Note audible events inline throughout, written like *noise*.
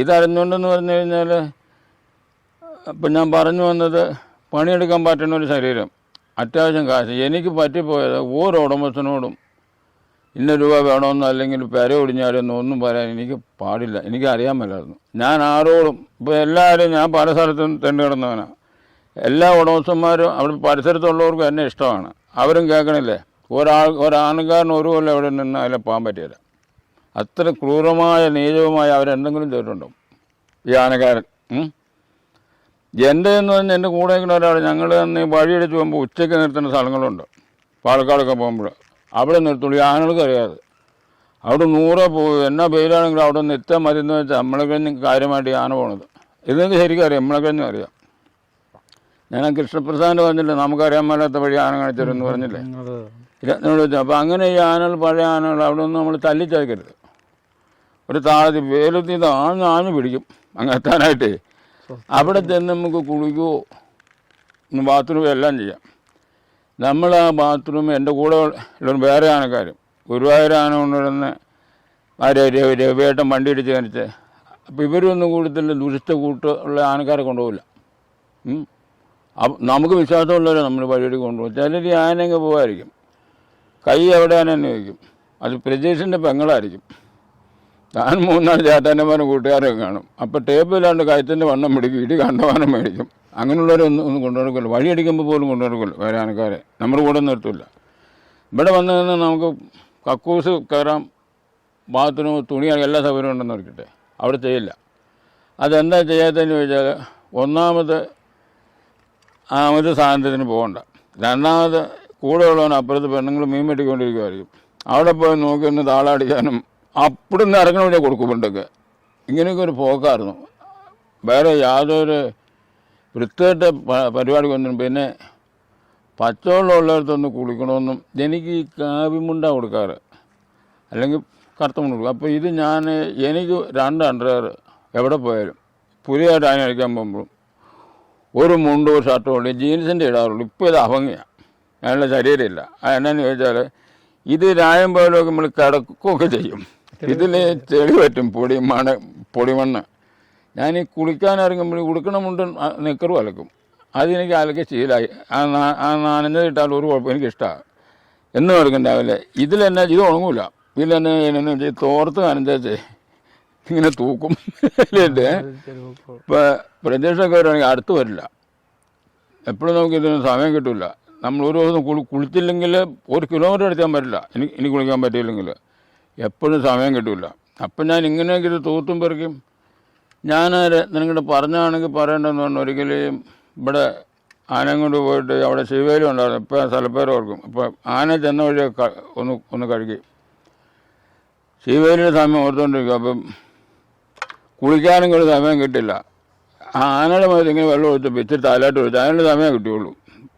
ഇതറിഞ്ഞുകൊണ്ടെന്ന് പറഞ്ഞു കഴിഞ്ഞാൽ ഇപ്പം ഞാൻ പറഞ്ഞു വന്നത് പണിയെടുക്കാൻ പറ്റുന്ന ഒരു ശരീരം അത്യാവശ്യം കാശ്. എനിക്ക് പറ്റിപ്പോയത് ഓരോ ഉടമസ്ഥനോടും ഇന്ന രൂപ വേണമെന്നോ അല്ലെങ്കിൽ പെര ഒടിഞ്ഞാലെന്നോ ഒന്നും പറയാൻ എനിക്ക് പാടില്ല. എനിക്ക് അറിയാൻ മേലായിരുന്നു. ഞാൻ ആരോടും ഇപ്പോൾ എല്ലാവരും ഞാൻ പല സ്ഥലത്തും തെണ്ടി കിടന്നവനാണ് എല്ലാ ഉടമസ്ഥന്മാരും അവിടെ പരിസരത്തുള്ളവർക്കും എന്നെ ഇഷ്ടമാണ്. അവരും കേൾക്കണില്ലേ? ഒരാൾ ഒരാണുകാരൻ ഒരു കൊല്ലം എവിടെ നിന്ന് അതിലെ പോകാൻ പറ്റിയില്ല അത്ര ക്രൂരമായ നീചവുമായ അവരെന്തെങ്കിലും ചെയ്തിട്ടുണ്ടോ? ഈ ആനക്കാരൻ? എന്റെ എന്ന് പറഞ്ഞാൽ എന്റെ കൂടെ ഒരാൾ ഞങ്ങൾ അന്ന് വഴിയടിച്ച് പോകുമ്പോൾ ഉച്ചയ്ക്ക് നിർത്തേണ്ട സ്ഥലങ്ങളുണ്ട്. പാലക്കാടൊക്കെ പോകുമ്പോൾ. അവിടെ നിർത്തുള്ളൂ. ഈ ആനകൾക്ക് അറിയാതെ. അവിടെ നൂറെ പോകും എന്നാ പേരാണെങ്കിലും അവിടെ നിന്ന് എത്താൻ മതി എന്ന് വെച്ചാൽ നമ്മളെ കഴിഞ്ഞ് കാര്യമായിട്ട് ആന പോണത്. ഇതെനിക്ക് ശരിക്കും അറിയാം? നമ്മളെ കഴിഞ്ഞും അറിയാം. ഞാൻ കൃഷ്ണപ്രസാദ് പറഞ്ഞില്ലേ നമുക്കറിയാൻ മേലാത്ത വഴി ആന കാണിച്ചതെന്ന് പറഞ്ഞില്ലേ? ഇരുപത്തിനോട് അപ്പോൾ അങ്ങനെ ഈ ആനകൾ പഴയ ആനകൾ അവിടെ ഒന്നും നമ്മൾ തല്ലിച്ചേക്കരുത് ഒരു താഴത്തി വേലത്തി താഴ്ന്ന് ആഞ്ഞ് പിടിക്കും അങ്ങ് എത്താനായിട്ടേ അവിടെ ചെന്ന് നമുക്ക് കുളിക്കുകയോ ബാത്റൂം എല്ലാം ചെയ്യാം. നമ്മൾ ആ ബാത്റൂം എന്റെ കൂടെ ഉള്ള വേറെ ആനക്കാരും ഗുരുവായൂർ ആന കൊണ്ടുവരുന്ന ആരെ രവി രവിയേട്ടൻ വണ്ടി ഇടിച്ച് കാണിച്ച് അപ്പോൾ ഇവരൊന്നും കൂടുതൽ ദുരിത കൂട്ട് ഉള്ള ആനക്കാരെ കൊണ്ടുപോകില്ല. നമുക്ക് വിശ്വാസമുള്ളവരെ നമ്മൾ വഴിയെടുക്ക് കൊണ്ടുപോകും. ചിലർ ഈ ആനങ്ങ് പോകായിരിക്കും കൈ എവിടെയാണ് എന്നെ അത് പ്രജേഷിന്റെ പെങ്ങളായിരിക്കും. താൻ മൂന്നാൽ ചേട്ടാന്റെമാരും കൂട്ടുകാരൊക്കെ കാണും. അപ്പോൾ ടേപ്പില്ലാണ്ട് കയറ്റിന്റെ വണ്ണം പിടിക്കും ഇടി കണ്ടവാനം മേടിക്കും. അങ്ങനെയുള്ളവരൊന്നും ഒന്നും കൊണ്ടുനടക്കില്ല. വഴിയടിക്കുമ്പോൾ പോലും കൊണ്ടുനടക്കില്ല വേറെ ആനക്കാരെ നമ്മുടെ കൂടെ നിർത്തില്ല ഇവിടെ വന്നു നിന്ന് നമുക്ക് കക്കൂസ് കയറാം ബാത്റൂം തുണി എല്ലാ സൗകര്യവും ഉണ്ടെന്ന് നോക്കട്ടെ അവിടെ ചെയ്യില്ല. അതെന്താ ചെയ്യാത്തതെന്ന് ചോദിച്ചാൽ ഒന്നാമത് ആ ഒരു സാധനത്തിന് പോകണ്ട. രണ്ടാമത് കൂടെ ഉള്ളവൻ അപ്പുറത്ത് പെണ്ണുങ്ങൾ മീൻ വെട്ടിക്കൊണ്ടിരിക്കുമായിരിക്കും അവിടെ പോയി നോക്കി ഒന്ന് താളടിക്കാനും അപ്പിടുന്ന് ഇറങ്ങണ കൊടുക്കുമ്പോണ്ടൊക്കെ. കൊടുക്കും പണ്ടൊക്കെ ഇങ്ങനെയൊക്കെ ഒരു പോക്കായിരുന്നു. വേറെ യാതൊരു പരിപാടി പരിപാടിക്കൊന്നും പിന്നെ പച്ചവെള്ളം ഉള്ളിടത്തൊന്ന് കുളിക്കണമെന്നും എനിക്ക് ഈ കാവിമുണ്ട കൊടുക്കാറ്. അല്ലെങ്കിൽ കറുത്ത മുണ്ട് കൊടുക്കും. അപ്പോൾ ഇത് ഞാൻ എനിക്ക് രണ്ട് അണ്ടർവെയർ എവിടെ പോയാലും പുതിയതായിട്ട് അതിന് അടിക്കാൻ പോകുമ്പോഴും ഒരു മുണ്ടോ ഷർട്ടും ഉള്ളു ജീൻസിന്റെ ഇടാറുള്ളൂ. ഇപ്പോൾ ഇത് അഭംഗിയാണ് അതിനുള്ള ശരീരമില്ല. അതെന്നു ചോദിച്ചാൽ ഇത് രായം പോലൊക്കെ നമ്മൾ കിടക്കുകയൊക്കെ ചെയ്യും. ഇതിൽ ചെളി പറ്റും പൊടി മണ പൊടിമണ്ണ് ഞാൻ ഈ കുളിക്കാൻ ഇറങ്ങുമ്പോൾ ഉടുക്കണ മുണ്ട് നിക്കറും അലക്കും. അതെനിക്ക് അലക്കി ശീലമായി ആ നാ- ആ നനഞ്ഞത് ഇട്ടാൽ ഒരു കുഴപ്പം എനിക്കിഷ്ടമാണ് എന്നും ഇതിൽ ഇതിലെന്നെ ഇത് ഉണങ്ങൂല. ഇതിലെന്നെ എന്നു വെച്ചാൽ തോർത്ത് നനഞ്ചേ ഇങ്ങനെ തൂക്കും. അല്ലേ? ഇപ്പം പ്രദേശമൊക്കെ വരുവാണെങ്കിൽ അടുത്ത് വരില്ല. എപ്പോഴും നമുക്ക് ഇതിന് സമയം കിട്ടില്ല നമ്മൾ ഒരു ദിവസം കുളി കുളിച്ചില്ലെങ്കിൽ ഒരു കിലോമീറ്റർ എടുക്കാൻ പറ്റില്ല. എനിക്ക് ഇനി കുളിക്കാൻ പറ്റിയില്ലെങ്കിൽ എപ്പോഴും സമയം കിട്ടില്ല അപ്പം ഞാൻ ഇങ്ങനെയൊക്കെ ഇത് തൂത്തും പെറുക്കും ഞാൻ നിങ്ങളുടെ പറഞ്ഞാണെങ്കിൽ പറയേണ്ടതെന്ന് പറഞ്ഞു ഒരിക്കലും ഇവിടെ ആനയും കൊണ്ട് പോയിട്ട് അവിടെ ശിവേലി ഉണ്ടായിരുന്നു. ഇപ്പോൾ സ്ഥലപ്പേര് ഓർക്കും. അപ്പോൾ ആന ചെന്ന വഴി ഒന്ന് ഒന്ന് കഴുകി. ശിവേലിയുടെ സമയം ഓർത്തുകൊണ്ടിരിക്കും അപ്പം കുളിക്കാനും സമയം കിട്ടില്ല. ആ ആനയുടെ മതി ഇങ്ങനെ വെള്ളം ഒഴിച്ചപ്പോൾ ഇച്ചിരി തലയിട്ട് ഒഴിച്ചു അതിന്റെ സമയം കിട്ടിയുള്ളൂ.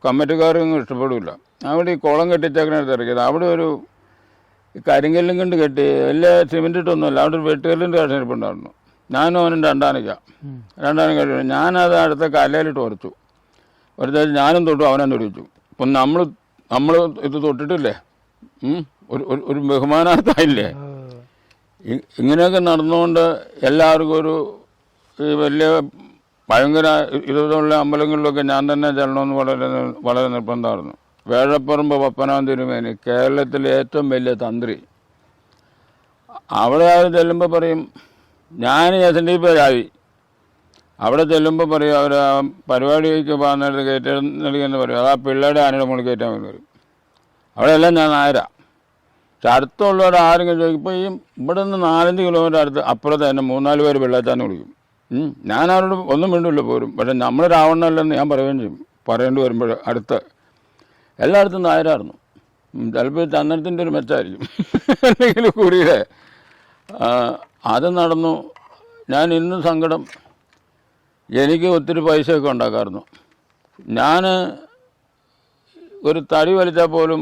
കമ്മറ്റിക്കാർക്കൊന്നും ഇഷ്ടപ്പെടില്ല അവിടെ ഈ കുളം കെട്ടിച്ചേക്കണടുത്ത് ഇറക്കിയത് അവിടെ ഒരു കരിങ്കല്ലും കൊണ്ട് കെട്ടി വലിയ സിമെന്റ് ഇട്ടൊന്നുമില്ല അവിടെ ഒരു വെട്ടുകല്ലിന്റെ കഷ്ണിരിപ്പുണ്ടായിരുന്നു. ഞാനും അവനും രണ്ടാനയ്ക്ക രണ്ടാനയ്ക്ക കഴിഞ്ഞു ഞാനത് അടുത്ത കലയിലിട്ട് ഉറച്ചു ഒരു ഞാനും തൊട്ടു അവനെ തൊടിച്ചു അപ്പം നമ്മൾ നമ്മൾ ഇത് തൊട്ടിട്ടില്ലേ? ഒരു ഒരു- ബഹുമാനാർത്ഥമില്ലേ ഇങ്ങനെയൊക്കെ നടന്നുകൊണ്ട് എല്ലാവർക്കും ഒരു ഈ വലിയ ഭയങ്കര ഇതുള്ള അമ്പലങ്ങളിലൊക്കെ ഞാൻ തന്നെ ചെല്ലണമെന്ന് വളരെ വളരെ നിർബന്ധമായിരുന്നു. വേഴപ്പറമ്പ് പപ്പനാം തിരുമേനി കേരളത്തിലെ ഏറ്റവും വലിയ തന്ത്രി. അവിടെ അവർ ചെല്ലുമ്പോൾ പറയും ഞാൻ എസ് ഡി പി ആയി അവിടെ ചെല്ലുമ്പോൾ പറയും അവർ ആ പരിപാടിക്ക് പോകുന്നിടത്ത് നൽകിയെന്ന് പറയും. അത് ആ പിള്ളേരുടെ ആനയുടെ മുകളിൽ കയറ്റാൻ വരും അവിടെയെല്ലാം ഞാൻ നായരാ. പക്ഷെ അടുത്തുള്ളവർ ആരെങ്കിലും ചോദിക്കും ഇപ്പോൾ ഈ ഇവിടെ നിന്ന് നാലഞ്ച് കിലോമീറ്റർ അടുത്ത് അപ്പുറത്ത് തന്നെ മൂന്നാൽ പേര് വെള്ളച്ചാന്ന് വിളിക്കും. ഞാൻ അവരോട് ഒന്നും വേണ്ടില്ല പോരും പക്ഷെ നമ്മൾ രാവണനല്ലെന്ന് ഞാൻ പറയുകയും ചെയ്യും. പറയേണ്ടി വരുമ്പോൾ അടുത്ത എല്ലായിടത്തും നായരായിരുന്നു. ചിലപ്പോൾ ചന്ദനത്തിന്റെ ഒരു മെച്ചായിരിക്കും. *laughs* അല്ലെങ്കിൽ ആ, അത് നടന്നു. ഞാൻ ഇന്നും സങ്കടം. എനിക്ക് ഒത്തിരി പൈസയൊക്കെ ഉണ്ടാക്കാമായിരുന്നു. ഞാൻ ഒരു തടി വലിച്ചാൽ പോലും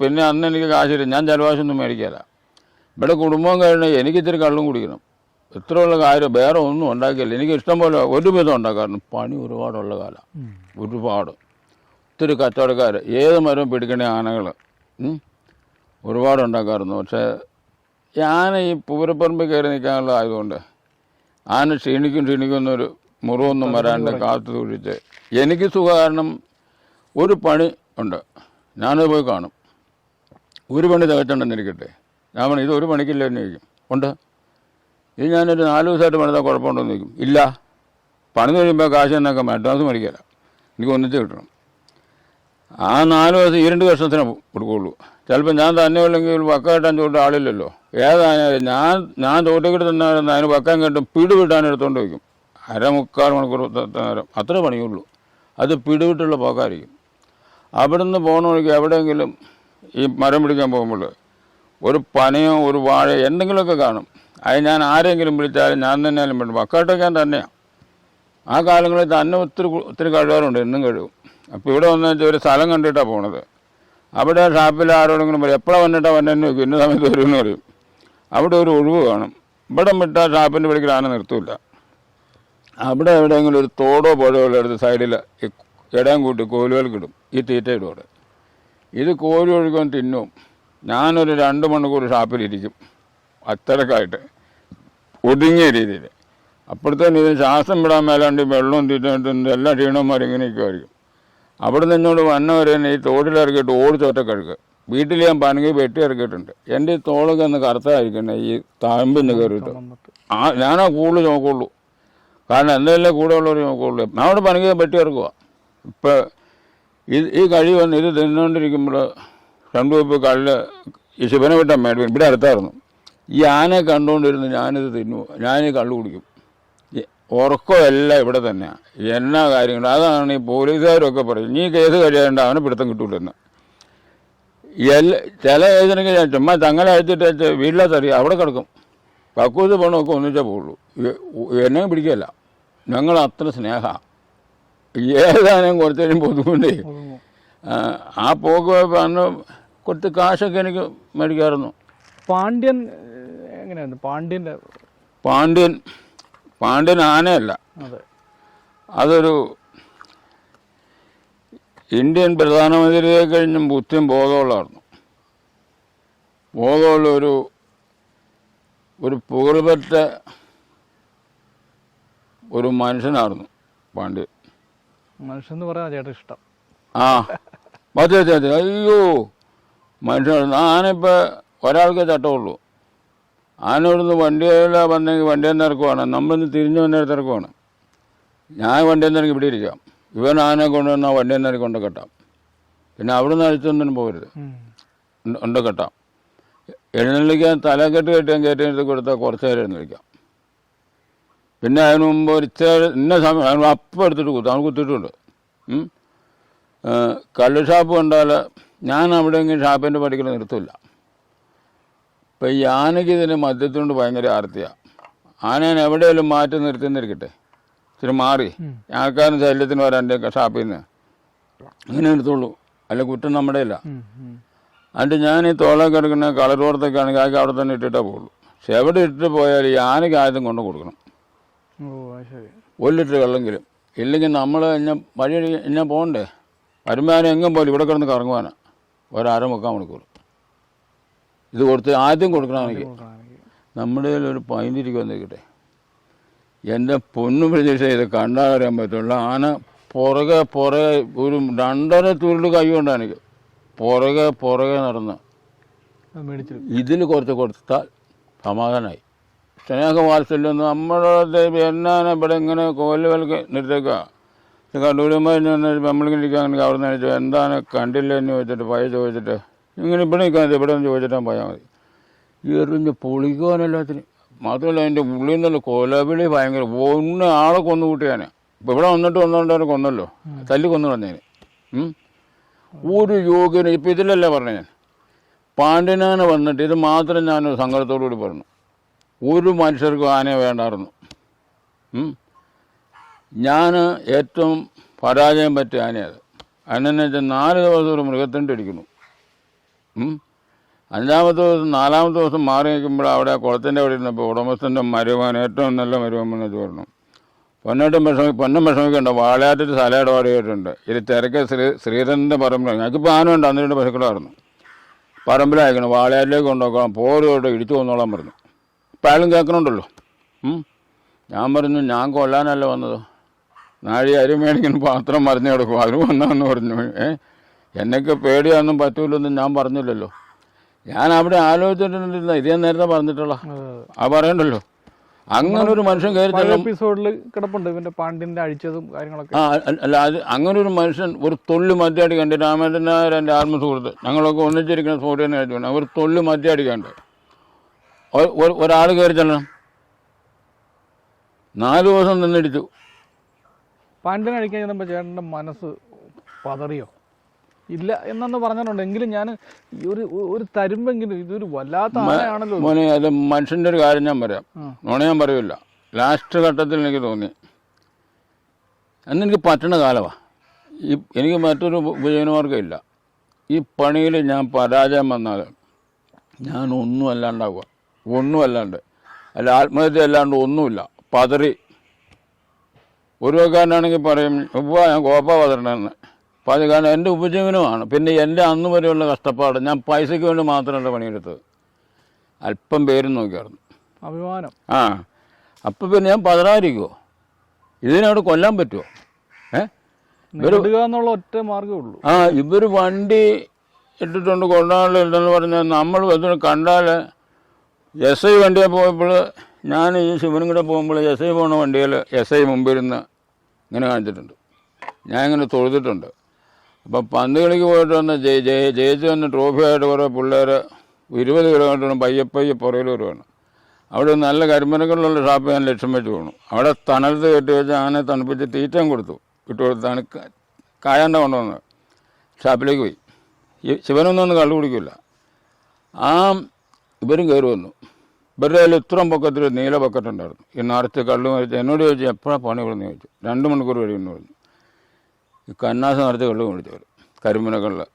പിന്നെ അന്ന് എനിക്ക് കാശില്ല ഞാൻ ജലവാശമൊന്നും മേടിക്കാതെ ഇവിടെ കുടുംബം കഴിഞ്ഞാൽ എനിക്ക് ഇത്തിരി കള്ളും കുടിക്കണം. ഇത്രയുള്ള കാര്യം വേറെ ഒന്നും ഉണ്ടാക്കിയില്ല. എനിക്ക് ഇഷ്ടം പോലെ ഒരു വിധം ഉണ്ടാക്കാറുണ്ട്. പണി ഒരുപാടുള്ള കാലം. ഒരുപാട്. ഒത്തിരി കച്ചവടക്കാർ ഏത് മരവും പിടിക്കണ ആനകൾ ഒരുപാട് ഉണ്ടാക്കാറുണ്ട്. പക്ഷേ ആന ഈ പൂരപ്പറമ്പിൽ കയറി നിൽക്കാനുള്ള ആയതുകൊണ്ട് ആന ക്ഷീണിക്കും ക്ഷീണിക്കും എന്നൊരു മുറിവൊന്നും വരാണ്ട് കാത്തു സൂക്ഷിച്ച് എനിക്ക് സുഖ കാരണം ഒരു പണി ഉണ്ട്. ഞാനത് പോയി കാണും. ഒരു പണി തികച്ചുണ്ടെന്നിരിക്കട്ടെ. ഞാൻ പറഞ്ഞു ഇത് ഒരു പണിക്കില്ല എന്ന് ചോദിക്കും. ഉണ്ട്? ഇത് ഞാനൊരു നാല് ദിവസമായിട്ട് പണിതാൽ കുഴപ്പമുണ്ടോന്ന് ചോദിക്കും. ഇല്ല. പണി കഴിയുമ്പോൾ കാശ് എന്നൊക്കെ അഡ്വാൻസ് മേടിക്കില്ല എനിക്ക് ഒന്നിച്ച് കിട്ടണം. ആ നാല് ദിവസം ഈ രണ്ട് വർഷത്തിനെ കൊടുക്കുള്ളൂ. ചിലപ്പോൾ ഞാൻ തന്നെ ഉള്ളെങ്കിൽ വക്കായിട്ടാൻ ചോദിച്ച ആളില്ലല്ലോ. ഏതായാലും ഞാൻ ഞാൻ തോട്ടിക്കിട്ട് തന്നായിരുന്നു അതിന് വക്കാൻ കെട്ടും പിടിവിട്ടാൻ എടുത്തുകൊണ്ട് വയ്ക്കും അര മുക്കാൽ മണിക്കൂർ നേരം. അത്ര പണിയുള്ളൂ. അത് പിടിവിട്ടുള്ള പോക്കായിരിക്കും. അവിടുന്ന് പോകുന്ന വഴിക്ക് എവിടെയെങ്കിലും ഈ മരം പിടിക്കാൻ പോകുമ്പോൾ ഒരു പനയോ ഒരു വാഴയോ എന്തെങ്കിലുമൊക്കെ കാണും. അത് ഞാൻ ആരെങ്കിലും വിളിച്ചാലും ഞാൻ തന്നെയാലും വേണം ഞാൻ തന്നെയാണ് ആ കാലങ്ങളിൽ തന്നെ ഒത്തിരി ഒത്തിരി കഴിവാറുണ്ട് എന്നും കഴിവും. അപ്പോൾ ഇവിടെ വന്നു ഒരു സ്ഥലം കണ്ടിട്ടാണ് പോണത്. അവിടെ ഷാപ്പിൽ ആരോടെങ്കിലും പറയും എപ്പോഴാണ് വന്നിട്ടാണ് വന്നെന്ന് നോക്കും ഇന്ന സമയത്ത് വരുമെന്ന് പറയും. അവിടെ ഒരു ഒഴിവ് കാണും. ഇവിടെ വിട്ടാൽ ഷാപ്പിന്റെ പിടിക്കൽ ആന നിർത്തൂല. അവിടെ എവിടെയെങ്കിലും ഒരു തോടോ പുഴയോ എടുത്ത് സൈഡിൽ ഇടം കൂട്ടി കോലുകൾക്കിടും ഈ തീറ്റയിടും അവിടെ. ഇത് കോലി ഒഴുകാൻ തിന്നും. ഞാനൊരു രണ്ട് മണിക്കൂർ ഷാപ്പിലിരിക്കും. അത്രക്കായിട്ട് ഒതുങ്ങിയ രീതിയിൽ. അപ്പോഴത്തേന് ഇത് ശ്വാസം വിടാൻ മേലാണ്ട് വെള്ളവും തീറ്റിട്ട് എല്ലാ ക്ഷീണന്മാരും ഇങ്ങനെ ആയിരിക്കും. അവിടെ നിന്ന് എന്നോട് വന്ന വരെ ഈ തോടിലിറക്കിയിട്ട് ഓടിച്ചൊറ്റ കഴുകുക വീട്ടിൽ ഞാൻ പനങ്ങി വെട്ടി ഇറക്കിയിട്ടുണ്ട്. എന്റെ ഈ തോളൊക്കെ ഒന്ന് കറുത്തായിരിക്കണേ ഈ താമ്പിന്ന് കയറിയിട്ട്. ആ ഞാനാ കൂടുതൽ നോക്കുള്ളൂ. കാരണം എന്തെല്ലാം കൂടെ ഉള്ളവർ നോക്കുള്ളൂ. അവിടെ പണിക്ക് വെട്ടി ഇറക്കുക ഇപ്പം ഇത് ഈ കഴി വന്ന് ഇത് തിന്നുകൊണ്ടിരിക്കുമ്പോൾ രണ്ടു വെപ്പ് കല്ല് ഈ ശിവനെ വിട്ടാൽ മേടിക്കും. ഇവിടെ അടുത്തായിരുന്നു. ഈ ആനയെ കണ്ടുകൊണ്ടിരുന്ന് ഞാനിത് തിന്നു. ഞാൻ കള്ളു കുടിക്കും. ഈ ഉറക്കം എല്ലാം ഇവിടെ തന്നെയാണ് എന്നാ കാര്യങ്ങൾ? അതാണ് ഈ പോലീസുകാരൊക്കെ പറയും നീ കേസ് കഴിയാണ്ട് അവനെ പിടുത്തം കിട്ടൂലെന്ന്. എല്ലാ ചില കേസിനൊക്കെ ഞാൻ ചുമ്മാ തങ്ങളെ അഴിച്ചിട്ട് വീട്ടിലത്തറിയാം അവിടെ കിടക്കും. കക്കൂസ് പണമൊക്കെ ഒന്നിച്ചേ പോകുള്ളൂ എന്നെ പിടിക്കല്ല ഞങ്ങൾ അത്ര സ്നേഹ. ഏതാനും കുറച്ചേരും കഴിയുമ്പോൾ ആ പോക്ക് അന്ന് കുറച്ച് കാശൊക്കെ എനിക്ക് മേടിക്കാറുന്നു പാണ്ഡ്യൻ ഏഹ്, എങ്ങനെയായിരുന്നു പാണ്ഡ്യന്റെ പാണ്ഡ്യൻ പാണ്ഡ്യൻ ആനയല്ല. അതെ. അതൊരു ഇന്ത്യൻ പ്രധാനമന്ത്രിയെ കഴിഞ്ഞും ബുദ്ധിയും ബോധമുള്ളായിരുന്നു ബോധമുള്ള ഒരു ഒരു പുകഴ്പറ്റ ഒരു മനുഷ്യനായിരുന്നു പാണ്ഡ്യൻ. മനുഷ്യൻ എന്ന് പറയാൻ ചേട്ടൻ ഇഷ്ടം. ആ മതി അയ്യോ മനുഷ്യനായിരുന്നു ആനയിപ്പോൾ ഒരാൾക്കേ ചട്ടമുള്ളൂ ആന ഇവിടുന്ന് വണ്ടിയില വന്നെങ്കിൽ വണ്ടിയിൽ നിന്ന് ഇറക്കുവാണ്. നമ്മളിന്ന് തിരിഞ്ഞു വന്ന ഇറക്കുവാണ്. ഞാൻ വണ്ടിയിൽ നിന്ന് ഇറങ്ങി ഇവിടെ ഇരിക്കാം. ഇവൻ ആനയെ കൊണ്ടുവന്നാൽ വണ്ടിയിൽ നിന്ന് ഇറക്കി കൊണ്ട് കെട്ടാം. പിന്നെ അവിടെ നിന്ന് അഴിച്ചൊന്നും പോകരുത്. ഉണ്ട് തല കെട്ടാം. എഴുന്നള്ളിക്കാൻ തലക്കെട്ട് കെട്ടിയാൽ കയറ്റി എടുത്ത് കൊടുത്താൽ കുറച്ച് നേരം എഴുന്നള്ളിക്കാം. പിന്നെ അതിന് മുമ്പ് ഒരു ഇന്ന സമയം അതിന് അപ്പം എടുത്തിട്ട് കുത്തും. അവൻ കുത്തിയിട്ടുണ്ട്. കള്ള് ഷാപ്പ് കണ്ടാൽ ഞാൻ അവിടെയെങ്കിലും ഷാപ്പിന്റെ പഠിക്കണം നിർത്തില്ല. ഇപ്പം ഈ ആനയ്ക്ക് ഇതിന് മദ്യത്തിനോട് ഭയങ്കര ആർത്തിയാണ് ആനേനെ എവിടെയെങ്കിലും മാറ്റി നിർത്തി നിൽക്കട്ടെ ഇച്ചിരി മാറി. ആൾക്കാരും ശല്യത്തിന് വരാന്റെ ഷാപ്പിൽ നിന്ന് അങ്ങനെ എടുത്തോളൂ. അല്ല കുറ്റം നമ്മുടെ ഇല്ല. എന്നിട്ട് ഞാൻ ഈ തോളൊക്കെ എടുക്കുന്ന ഓർത്തൊക്കെ ആണെങ്കിൽ ആക്കി അവിടെ തന്നെ ഇട്ടിട്ടേ പോകുള്ളൂ പക്ഷെ എവിടെ ഇട്ടിട്ട് പോയാൽ ഈ ആനയ്ക്ക് ആദ്യം കൊണ്ട് കൊടുക്കണം. ഒരു ലിറ്റർ വെള്ളമെങ്കിലും. ഇല്ലെങ്കിൽ നമ്മൾ എന്നെ വഴി എന്നെ പോകണ്ടേ? വരുമ്പോൾ ആന എങ്ങും പോലും ഇവിടെ കിടന്ന് കറങ്ങുവാനാണ് ഒരര മുക്കാൽ മണിക്കൂർ. ഇത് കൊടുത്ത് ആദ്യം കൊടുക്കണമെങ്കിൽ. നമ്മുടെ കയ്യിൽ ഒരു പൈന്തിരിക്ക് വന്നിരിക്കട്ടെ. എന്റെ പൊന്നു പ്രതീക്ഷ ഇത് കണ്ടാൽ അറിയാൻ പറ്റുള്ള ആന പുറകെ പുറകെ ഒരു രണ്ടര തുരുൾ കൈ കൊണ്ടാണ് എനിക്ക്. പുറകെ പുറകെ നടന്ന്. ഇതിൽ കുറച്ച് കൊടുത്താൽ സമാധാനമായി സ്നേഹവാത്സല്യം നമ്മളെ എന്നാണ് ഇവിടെ ഇങ്ങനെ കോൽ വിലക്ക് നിർത്തേക്കുക കണ്ടൂരന്മാർ നമ്മളിങ്ങനെ ഇരിക്കുകയാണെങ്കിൽ അവിടെ നിന്ന് എന്താണ് കണ്ടില്ല എന്ന് ചോദിച്ചിട്ട് പൈസ ചോദിച്ചിട്ട് ഇങ്ങനെ ഇവിടെ നിൽക്കാൻ ഇവിടെ നിന്ന് ചോദിച്ചിട്ടാൽ പോയാൽ മതി. എറിഞ്ഞ് പൊളിക്കുവാനെല്ലാത്തിനും മാത്രമല്ല അതിന്റെ ഉള്ളിൽ നിന്നുള്ള കൊലവിളി ഭയങ്കര. ഒന്ന് ആളെ കൊന്നു കൂട്ടിയാണ് ഇപ്പം ഇവിടെ വന്നിട്ട് വന്നുകൊണ്ടവനെ കൊന്നല്ലോ. തല്ലി കൊന്നു ഉം. ഒരു യോഗ്യന് ഇപ്പം ഇതിലല്ല പറഞ്ഞ ഞാൻ. പാണ്ഡ്യനാന വന്നിട്ട് ഇത് മാത്രം ഞാൻ സങ്കടത്തോടു കൂടി പറഞ്ഞു. ഒരു മനുഷ്യർക്കും ആനയെ വേണ്ടായിരുന്നു. ഞാൻ ഏറ്റവും പരാജയം പറ്റിയ ആനയത് അതിനെന്നു വെച്ചാൽ നാല് ദിവസം ഒരു മൃഗത്തിന്റെ അടിക്കുന്നു. അഞ്ചാമത്തെ ദിവസം നാലാമത്തെ ദിവസം മാറി നിൽക്കുമ്പോൾ അവിടെ കുളത്തിന്റെ അവിടെ ഇരുന്നപ്പോൾ ഉടമസ്ഥന്റെ മരുവാൻ ഏറ്റവും നല്ല മരുവൻ എന്ന് പറഞ്ഞു. പൊന്നേട്ടൻ വിഷമി പൊന്നും വിഷമിക്കണ്ട വാളയാറ്റിൽ സ്ഥലയുടെ പാടിയിട്ടുണ്ട് ഇത് തിരക്ക് ശ്രീ ശ്രീധരന്റെ പറമ്പിലാണ്. ഞങ്ങൾക്കിപ്പോൾ ആനുണ്ട് ഉണ്ട് അന്നിട്ട് പശുക്കളായിരുന്നു. പറമ്പിലയക്കണം വാളയാറ്റിലേക്ക് കൊണ്ടുപോക്കണം പോരോട്ട് ഇടിച്ചു കൊന്നോളാൻ പറഞ്ഞു. ഇപ്പം അയാളും കേൾക്കണുണ്ടല്ലോ. ഞാൻ പറഞ്ഞു ഞാൻ കൊല്ലാനല്ല വന്നത്. നാഴി അരി മേടിക്കുന്ന പാത്രം മറിഞ്ഞു കിടക്കും അതിന് വന്നാന്ന് പറഞ്ഞു. ഏ? എന്നൊക്കെ പേടിയൊന്നും പറ്റൂലെന്നും ഞാൻ പറഞ്ഞില്ലല്ലോ. ഞാൻ അവിടെ ആലോചിച്ചിട്ടുണ്ടിരുന്ന ഇതേ നേരത്തെ പറഞ്ഞിട്ടുള്ള. ആ പറയണ്ടല്ലോ. അങ്ങനെ ഒരു മനുഷ്യൻ കയറി എപ്പിസോഡിൽ കിടപ്പുണ്ട്. ഇവന്റെ പാണ്ഡ്യന്റെ അഴിച്ചതും കാര്യങ്ങളൊക്കെ. ആ അല്ല അത് അങ്ങനെ ഒരു മനുഷ്യൻ ഒരു തൊല്ല് മദ്യടി കണ്ട് രാമേന്ദ്രൻ നായർ എന്റെ ആത്മസുഹൃത്ത് ഞങ്ങളൊക്കെ ഒന്നിച്ചിരിക്കുന്ന സ്ഫോടനം തന്നെ ആയിട്ട് ഒരു തൊല്ല് മദ്യടി കണ്ട്. ഒരാൾ കയറി ചെല്ലണം. നാല് ദിവസം നിന്നിടിച്ചു. പാണ്ഡ്യൻ അഴിക്കാൻ ചെന്നപ്പോൾ ചേട്ടന്റെ മനസ്സ് പതറിയോ? ഇല്ല എന്നൊന്ന് പറഞ്ഞിട്ടുണ്ട് എങ്കിലും ഞാൻ ഈ ഒരു ഒരു തരുമ്പെങ്കിലും ഇതൊരു വല്ലാത്ത ആനയാണല്ലോ. മോനെ അത് മനുഷ്യന്റെ ഒരു കാര്യം ഞാൻ പറയാം. നോണ ഞാൻ പറയൂല. ലാസ്റ്റ് ഘട്ടത്തിൽ എനിക്ക് തോന്നി. അന്ന് എനിക്ക് പറ്റണ കാലമാണ് ഈ എനിക്ക് മറ്റൊരു ഉപജീവനമാർഗം ഇല്ല. ഈ പണിയിൽ ഞാൻ പരാജയം വന്നാൽ ഞാൻ ഒന്നും അല്ലാണ്ടാവുക. ഒന്നും അല്ലാണ്ട്. അല്ല ആത്മഹത്യ അല്ലാണ്ട് ഒന്നുമില്ല. പതറി. ഒരു വെക്കാരനാണെങ്കിൽ പറയും ഉപ്പ ഞാൻ കോപ്പ പതറണമെന്ന് അത് കാരണം എന്റെ ഉപജീവനമാണ്. പിന്നെ എന്റെ അന്ന് വരെയുള്ള കഷ്ടപ്പാട് ഞാൻ പൈസയ്ക്ക് വേണ്ടി മാത്രമല്ല പണിയെടുത്തത്. അല്പം പേരും നോക്കിയായിരുന്നു. അഭിമാനം. ആ. അപ്പം പിന്നെ ഞാൻ പതറാതിരിക്കുമോ ഇതിനവിടെ കൊല്ലാൻ പറ്റുമോ ഏ? എന്നുള്ള ഒറ്റ മാർഗമേ ഉള്ളൂ. ആ ഇവർ വണ്ടി ഇട്ടിട്ടുണ്ട് കൊണ്ടാളില്ലെന്ന് പറഞ്ഞാൽ നമ്മൾ അതിന് കണ്ടാൽ എസ് ഐ വണ്ടിയെ പോയപ്പോൾ ഞാൻ ഈ ശിവനും കൂടെ പോകുമ്പോൾ എസ് ഐ പോണ വണ്ടിയിൽ എസ് ഐ മുമ്പിരുന്ന് ഇങ്ങനെ കാണിച്ചിട്ടുണ്ട്. ഞാൻ ഇങ്ങനെ തൊഴുതിട്ടുണ്ട്. അപ്പം പന്ത് കളിക്ക് പോയിട്ട് വന്ന ജയ് ജയ് ജയിച്ച് വന്ന് ട്രോഫിയായിട്ട് കുറേ പിള്ളേർ ഇരുപത് കിലോമീറ്റർ പയ്യെ പയ്യെ പുറകിൽ വരുവാണ്. അവിടെ നല്ല കരിമരങ്ങളിലുള്ള ഷാപ്പ് ഞാൻ ലക്ഷ്യം വെച്ച് പോകണം അവിടെ തണലത്ത് കെട്ടി വെച്ച് അങ്ങനെ തണുപ്പിച്ച് തീറ്റം കൊടുത്തു. ഇട്ട് കൊടുത്താണ് കായാണ്ട കൊണ്ടുവന്നത് ഷാപ്പിലേക്ക് പോയി. ശിവനൊന്നും ഒന്ന് കള്ളു കുടിക്കില്ല ആ ഇവരും കയറി വന്നു. ഇവരുടെ കയ്യിൽ ഇത്രയും പൊക്കത്തിൽ നീല പൊക്കറ്റുണ്ടായിരുന്നു ഈ നിറച്ച് കള്ളു മരിച്ച് എന്നോട് ചോദിച്ചു എപ്പോഴാണ് പണി കൊടുന്ന് ചോദിച്ചു? രണ്ട് മണിക്കൂർ കഴിയുമെന്ന് പറഞ്ഞു. കന്നാസ് നിറച്ച് കള്ളു കുടിച്ചവർ കരിമ്പനക്കള്ളിൽ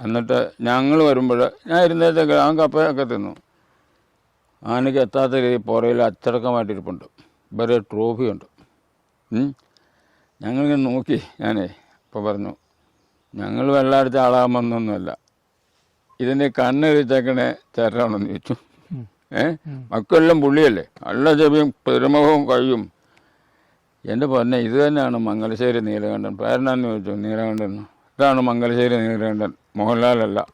എന്നിട്ട് ഞങ്ങൾ വരുമ്പോൾ ഞാൻ ഇരുന്നേക്ക് ആ കപ്പയൊക്കെ തിന്നു. ആനയ്ക്ക് എത്താത്ത രീതി പുറയിൽ അച്ചടക്കമായിട്ടിരിപ്പുണ്ട് ഇവരെ ട്രോഫിയുണ്ട്. ഞങ്ങളിങ്ങനെ നോക്കി ഞാനേ അപ്പോൾ പറഞ്ഞു ഞങ്ങൾ വെള്ളാടിച്ച ആളാകുമെന്നൊന്നുമല്ല ഇതിന്റെ കണ്ണെഴുത്തേക്കണേ ചേട്ടനാണെന്ന് ചോദിച്ചു. ഏ? മക്കളെല്ലാം പുള്ളിയല്ലേ? നല്ല ചെവിയും പെരുമുഖവും കയ്യും. എന്റെ പൊന്നെ ഇത് തന്നെയാണ് മംഗലശ്ശേരി നീലകണ്ഠൻ. പേരനാന്ന് ചോദിച്ചു? നീലകണ്ഠൻ. ഇതാണ് മംഗലശ്ശേരി നീലകണ്ഠൻ. മോഹൻലാലല്ല.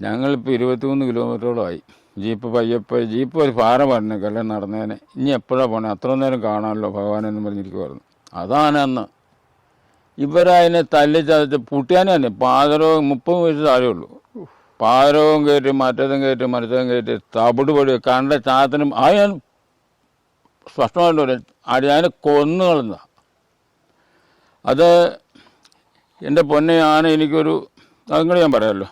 ഞങ്ങളിപ്പോൾ ഇരുപത്തിമൂന്ന് കിലോമീറ്ററോളമായി. ജീപ്പ് പയ്യപ്പ ജീപ്പ് ഒരു പാറ പറഞ്ഞേക്കല്ലേ നടന്നേനെ. ഇനി എപ്പോഴാണ് പോണേ? അത്ര നേരം കാണാമല്ലോ ഭഗവാനെന്ന് പറഞ്ഞിരിക്കുമായിരുന്നു അതാണ് അന്ന്. ഇവരതിനെ തല്ലി ചതച്ച് പുട്ടിയാനെ തന്നെ. പാതരവും മുപ്പത് വയസ്സ് താഴെ ഉള്ളൂ പാതരവും കയറ്റി മറ്റേതും കയറ്റി മറ്റതും കയറ്റി തവിട് പൊടി കണ്ട ചാത്തനും ആ ഞാൻ സ്പഷ്ടമായിട്ട് പറയും അത് ഞാൻ കൊന്നു കളഞ്ഞ അത് എന്റെ പൊന്നെ ആന എനിക്കൊരു അങ്ങനെ ഞാൻ പറയാമല്ലോ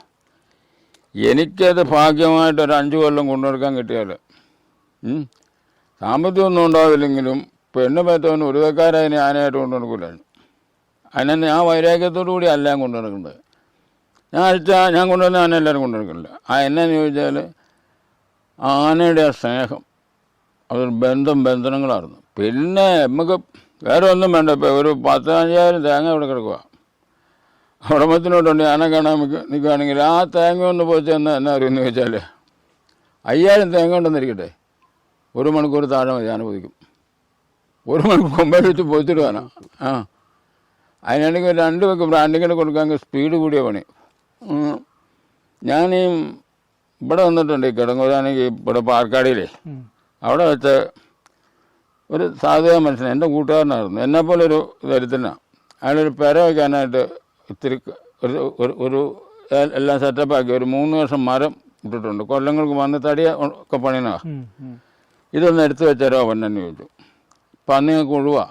എനിക്കത് ഭാഗ്യമായിട്ട് ഒരു അഞ്ച് കൊല്ലം കൊണ്ടുനടക്കാൻ കിട്ടിയാൽ സാമ്പത്തികമൊന്നും ഉണ്ടാവില്ലെങ്കിലും പെണ്ണ് പറ്റവന് ഒരുതക്കാരതിനെ ആനയായിട്ട് കൊണ്ടു നടക്കില്ലായിരുന്നു അതിനെ ആ വൈരാഗ്യത്തോടു കൂടി അല്ല ഞാൻ കൊണ്ടു നടക്കുന്നത് ഞാൻ അടിച്ച ഞാൻ കൊണ്ടുവന്ന ആന എല്ലാവരും കൊണ്ടു ആ എന്നാന്ന് ചോദിച്ചാൽ ആനയുടെ ആ സ്നേഹം അതൊരു ബന്ധം ബന്ധനങ്ങളായിരുന്നു. പിന്നെ നമുക്ക് വേറെ ഒന്നും വേണ്ട. ഇപ്പം ഒരു പത്ത് അഞ്ചായിരം തേങ്ങ ഇവിടെ കിടക്കുക ഉടമത്തിനോട്ടുണ്ട് ആന കാണാൻ നിൽക്ക- നിൽക്കുകയാണെങ്കിൽ ആ തേങ്ങ ഒന്ന് പോയി എന്നാ എന്നാ അറിയുമെന്ന് ചോദിച്ചാൽ അയ്യായിരം തേങ്ങ ഉണ്ടെന്നിരിക്കട്ടെ. ഒരു മണിക്കൂർ താഴെ മതി. ആന പൊതിക്കും ഒരു മണിക്കൂർ കൊമ്പേ വെച്ച് പൊതിച്ചിടുവാനാ ആ. അതിനാണെങ്കിൽ രണ്ട് പേർക്ക് ബ്രാൻഡിങ്ങിന് കൊടുക്കാൻ സ്പീഡ് കൂടിയ പണി. ഞാനീ ഞാൻ ഇവിടെ വന്നിട്ടുണ്ട്. ഈ കിടങ്ങൂരാണെങ്കിൽ ഇവിടെ പാർക്കാടിയിലേ. അവിടെ വെച്ച് ഒരു സാധുത മനുഷ്യൻ എന്റെ കൂട്ടുകാരനായിരുന്നു. എന്നെപ്പോലെ ഒരു ദരിദ്രനാണ് അയാളൊരു പെര വയ്ക്കാനായിട്ട് ഇത്തിരി ഒരു ഒരു എല്ലാം സെറ്റപ്പാക്കി ഒരു മൂന്ന് വർഷം മരം ഇട്ടിട്ടുണ്ട്. കൊല്ലങ്ങൾക്ക് വന്ന് തടിയ ഒക്കെ ഉം. ഇതൊന്ന് എടുത്തു വെച്ചാലോ അവൻ തന്നെ ചോദിച്ചു. അപ്പം അന്ന് ഞങ്ങൾക്ക് ഒഴിവാ.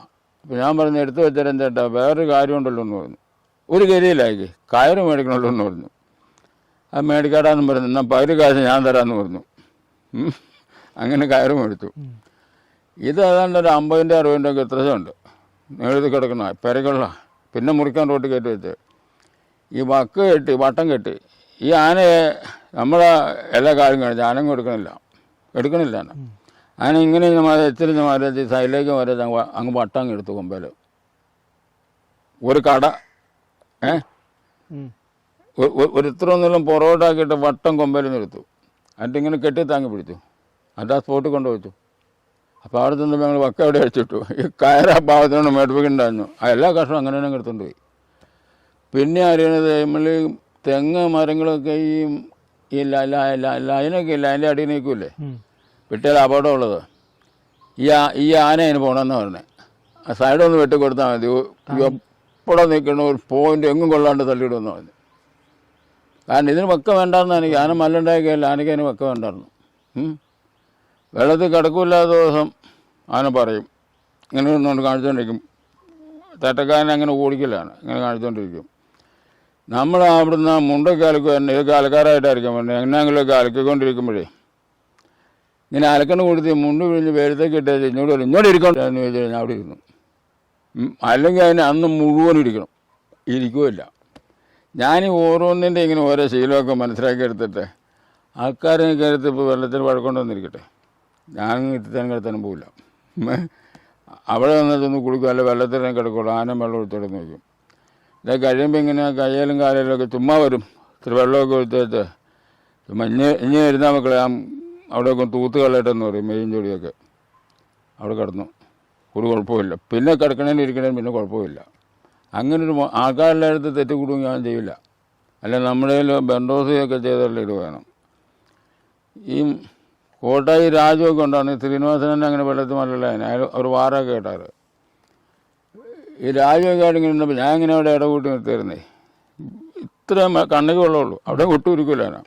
അപ്പം ഞാൻ പറഞ്ഞു എടുത്തു വെച്ചാലും ചേട്ടാ വേറൊരു കാര്യമുണ്ടല്ലോ എന്ന് പറഞ്ഞു. ഒരു ഗതിയിലാക്കി കയറ് മേടിക്കണമല്ലോ എന്ന് പറഞ്ഞു. അത് മേടിക്കാടാന്ന് പറഞ്ഞു എന്നാൽ പകുതി കാശ് ഞാൻ തരാമെന്ന് പറഞ്ഞു. അങ്ങനെ കയറ് മേടിച്ചു. ഇത് ഏതാണ്ട് ഒരു അമ്പതിന്റെ അറുപതിന്റെ ഒക്കെ എത്ര ഉണ്ട് എഴുതി കിടക്കണ പെരക്കുള്ള പിന്നെ മുറിക്കാൻ റോട്ട് കയറ്റി വെച്ച്. ഈ വക്ക് കെട്ടി വട്ടം കെട്ടി. ഈ ആനയെ നമ്മളെ എല്ലാ കാര്യം കാണിച്ചു ആനയും എടുക്കണില്ല. എടുക്കണില്ല ആന. ആന ഇങ്ങനെ മാറി എത്തിരി മാറി സൈഡിലേക്ക് മാറി അങ്ങ് അങ്ങ് വട്ടം എടുത്തു കൊമ്പേൽ ഒരു കട ഏ? ഉം. ഒ- ഒ- ഒരു ഇത്ര ഒന്നും പൊറോട്ടാക്കിയിട്ട് വട്ടം കൊമ്പേലിന്ന് നിർത്തും എന്നിട്ട് ഇങ്ങനെ കെട്ടി താങ്ങി പിടിച്ചു. എന്നിട്ട് ആ സ്പോട്ടിൽ കൊണ്ടുവച്ചു അപ്പോൾ അവിടെ നിന്ന് ഞങ്ങൾ വക്ക അവിടെ അടിച്ചിട്ടു. ഈ കയറാ ഭാഗത്തിനോട് മേടിപ്പിക്കുന്നുണ്ടായിരുന്നു ആ എല്ലാ കഷ്ണവും അങ്ങനെ തന്നെ എടുത്തുകൊണ്ട് പോയി. പിന്നെ അറിയണത് നമ്മൾ തെങ്ങ് മരങ്ങളൊക്കെ ഈ ഈ ലൈനൊക്കെ ഇല്ല? അതിന്റെ അടിയിൽ നിൽക്കൂലേ. വിട്ടാൽ അപകടമുള്ളത് ഈ ആ- ഈ ആന അതിന് പോകണമെന്ന് പറഞ്ഞത് ആ സൈഡൊന്ന് വെട്ടി കൊടുത്താൽ മതി. എപ്പോഴും നിൽക്കണ ഒരു പോയിന്റ് എങ്ങും കൊള്ളാണ്ട് തള്ളിയിടുമെന്ന് പറഞ്ഞു. കാരണം ഇതിന് വക്ക വേണ്ടായിരുന്നു എനിക്ക് ആന മല്ലുണ്ടാക്കിയല്ല ആനയ്ക്ക് അതിന് വക്ക വേണ്ടായിരുന്നു. വെള്ളത്തിൽ കിടക്കില്ലാത്ത ദിവസം ആന പറയും. ഇങ്ങനെ നിന്നുകൊണ്ട് കാണിച്ചുകൊണ്ടിരിക്കും തട്ടക്കാരനെ അങ്ങനെ ഓടിക്കലാണ്. ഇങ്ങനെ കാണിച്ചുകൊണ്ടിരിക്കും നമ്മൾ അവിടുന്ന് മുണ്ടൊക്കെ അലക്കുക ഇതൊക്കെ കാലക്കാരായിട്ടായിരിക്കും പറഞ്ഞത്. എങ്ങനെയെങ്കിലുമൊക്കെ അലക്കിക്കൊണ്ടിരിക്കുമ്പോഴേ. ഇങ്ങനെ അലക്കണ കൊടുത്ത് മുണ്ട് പിഴിഞ്ഞ് വെളുത്തേക്ക് ഇട്ടേച്ച് ഇങ്ങോട്ട് വരും. ഇങ്ങോട്ട് ഇരിക്കണം എന്ന് ചോദിച്ചു കഴിഞ്ഞാൽ അവിടെ ഇരുന്നു. അല്ലെങ്കിൽ അതിന് അന്ന് മുഴുവൻ ഇരിക്കണം. ഇരിക്കുമില്ല ഞാൻ ഓരോന്നിന്റെ ഇങ്ങനെ ഓരോ ശീലമൊക്കെ മനസ്സിലാക്കി എടുത്തിട്ട് ആൾക്കാരെ കയറത്ത് ഇപ്പോൾ വെള്ളത്തിൽ വഴക്കൊണ്ടുവന്നിരിക്കട്ടെ ഞാൻ ഇത്തിരി കിടത്താനും പോവില്ല അവിടെ വന്നിട്ടൊന്ന് കുളിക്കും അല്ല തന്നെ കിടക്കുള്ളൂ. ആനം വെള്ളം ഒഴിച്ചിടന്ന് നോക്കും ഇത് കഴിയുമ്പോൾ ഇങ്ങനെ കയ്യിലും ഒക്കെ ചുമ്മാ വരും. ഇത്തിരി വെള്ളമൊക്കെ എടുത്തിട്ട് ചുമ്മാ ഇനി ഇനി വരുന്ന മക്കളെ ആ അവിടെയൊക്കെ തൂത്ത് കളയട്ടെന്ന് പറയും മെയിൻ ജോലിയൊക്കെ. അവിടെ കിടന്നു. ഒരു കുഴപ്പമില്ല പിന്നെ കിടക്കണേനും ഇരിക്കണേനും പിന്നെ കുഴപ്പമില്ല അങ്ങനെ ഒരു ആൾക്കാരുടെ അടുത്ത് തെറ്റ് കൂടും ഞാൻ ചെയ്യില്ല. അല്ല നമ്മുടെ ബെൻഡോസിയൊക്കെ ചെയ്തിട്ടുള്ള ഇത് വേണം. ഈ കോട്ടായി രാജുവൊക്കെ ഉണ്ടായിരുന്നു ശ്രീനിവാസൻ അങ്ങനെ വെള്ളത്തിൽ മല്ലല്ല അയാൾ ഒരു വാറൊക്കെ കേട്ടാറ്. ഈ രാജുവൊക്കെ ആയിട്ട് ഇങ്ങനെ ഇരുന്നപ്പോൾ ഞാൻ ഇങ്ങനെ അവിടെ ഇടകൂട്ടി നിർത്തിയിരുന്നേ ഇത്ര കണ്ണുകൾ വെള്ളമുള്ളൂ. അവിടെ വിട്ടുരുക്കില്ലാണ്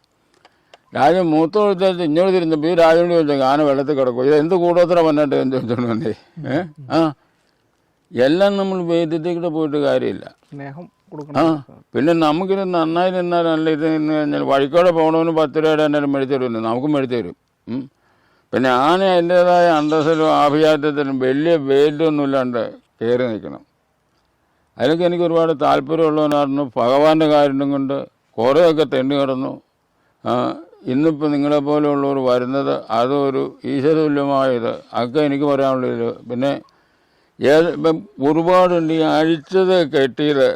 രാജ മൂത്ത കൊടുത്തേച്ച് ഇങ്ങോട്ട് തിരിഞ്ഞപ്പോൾ ഈ രാജുവിനോട് ചോദിച്ചു ആന വെള്ളത്തിൽ കിടക്കും ഇത് എന്ത് കൂടോത്ര വന്നിട്ട് എന്ന് ചോദിച്ചോണ്ട് വന്നേ? ഏഹ് ആ. എല്ലാം നമ്മൾ വേദ്യത്തേക്കൂടെ പോയിട്ട് കാര്യമില്ല. സ്നേഹം ആ. പിന്നെ നമുക്കിത് നന്നായി നിന്നാൽ നല്ല ഇത് നിന്ന് കഴിഞ്ഞാൽ വഴിക്കോടെ പോകണമെന്ന് പത്ത് രൂപയുടെ എന്നാലും മേടിച്ചു തരുമല്ലോ നമുക്കും മേടിച്ചു തരും. പിന്നെ ആന അതിന്റേതായ അന്തസ്സിലും ആഭിജാത്യത്തിലും വലിയ വെയിലൊന്നും ഇല്ലാണ്ട് കയറി നിൽക്കണം. അതിലൊക്കെ എനിക്ക് ഒരുപാട് താല്പര്യമുള്ളവനായിരുന്നു. ഭഗവാന്റെ കാര്യം കൊണ്ട് കുറേയൊക്കെ തെണ്ടി കിടന്നു ഇന്നിപ്പോൾ നിങ്ങളെപ്പോലെയുള്ളവർ വരുന്നത് അതൊരു ഈശ്വരതുല്യമായത് അതൊക്കെ എനിക്ക് പറയാനുള്ളത് പിന്നെ ഏത് ഇപ്പം ഒരുപാടുണ്ട് ഈ അഴിച്ചത് കെട്ടിയത്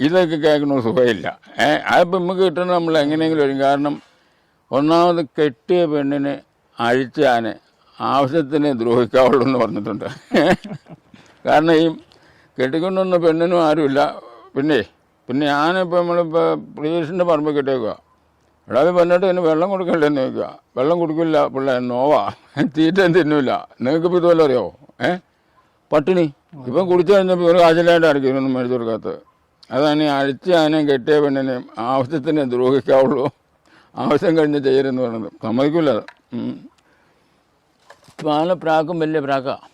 ഇതൊക്കെ കേൾക്കണ സുഖമില്ല. ഏ അതിപ്പോൾ നമുക്ക് കിട്ടണ നമ്മൾ എങ്ങനെയെങ്കിലും വരും കാരണം ഒന്നാമത് കെട്ടിയ പെണ്ണിനെ അഴിച്ചാന് ആവശ്യത്തിന് ദ്രോഹിക്കാവുള്ളൂ എന്ന് പറഞ്ഞിട്ടുണ്ട്. കാരണം ഈ കെട്ടിക്കൊണ്ടുവന്ന പെണ്ണിനും ആരുമില്ല. പിന്നെ പിന്നെ ഞാനിപ്പോൾ നമ്മളിപ്പോൾ പ്രിയേഷിന്റെ പറമ്പിൽ കെട്ടിയേക്കുക ഇവിടെ അത് പറഞ്ഞിട്ട് ഇതിന് വെള്ളം കൊടുക്കണ്ടെന്ന് ചോദിക്കുക വെള്ളം കൊടുക്കില്ല പിള്ളേ നോവാ. തീറ്റ തിന്നില്ല നിങ്ങൾക്കിപ്പോൾ ഇതുപോലെ അറിയാമോ ഏ? പട്ടിണി. ഇപ്പം കുടിച്ചു കഴിഞ്ഞപ്പോൾ ഒരു കാശിലായിട്ടായിരിക്കും ഇതൊന്നും മേടിച്ചു കൊടുക്കാത്തത് അതാണ് ഈ അഴിച്ച ആനയും കെട്ടിയ പെണ്ണിനെയും ആവശ്യത്തിന് ദ്രോഹിക്കാവുള്ളൂ. ആവശ്യം കഴിഞ്ഞ് ചെയ്യരുതെന്ന് പറയുന്നത്. സമ്മതിക്കില്ല പാല പ്രാക്കും വലിയ പ്രാക്കാണ്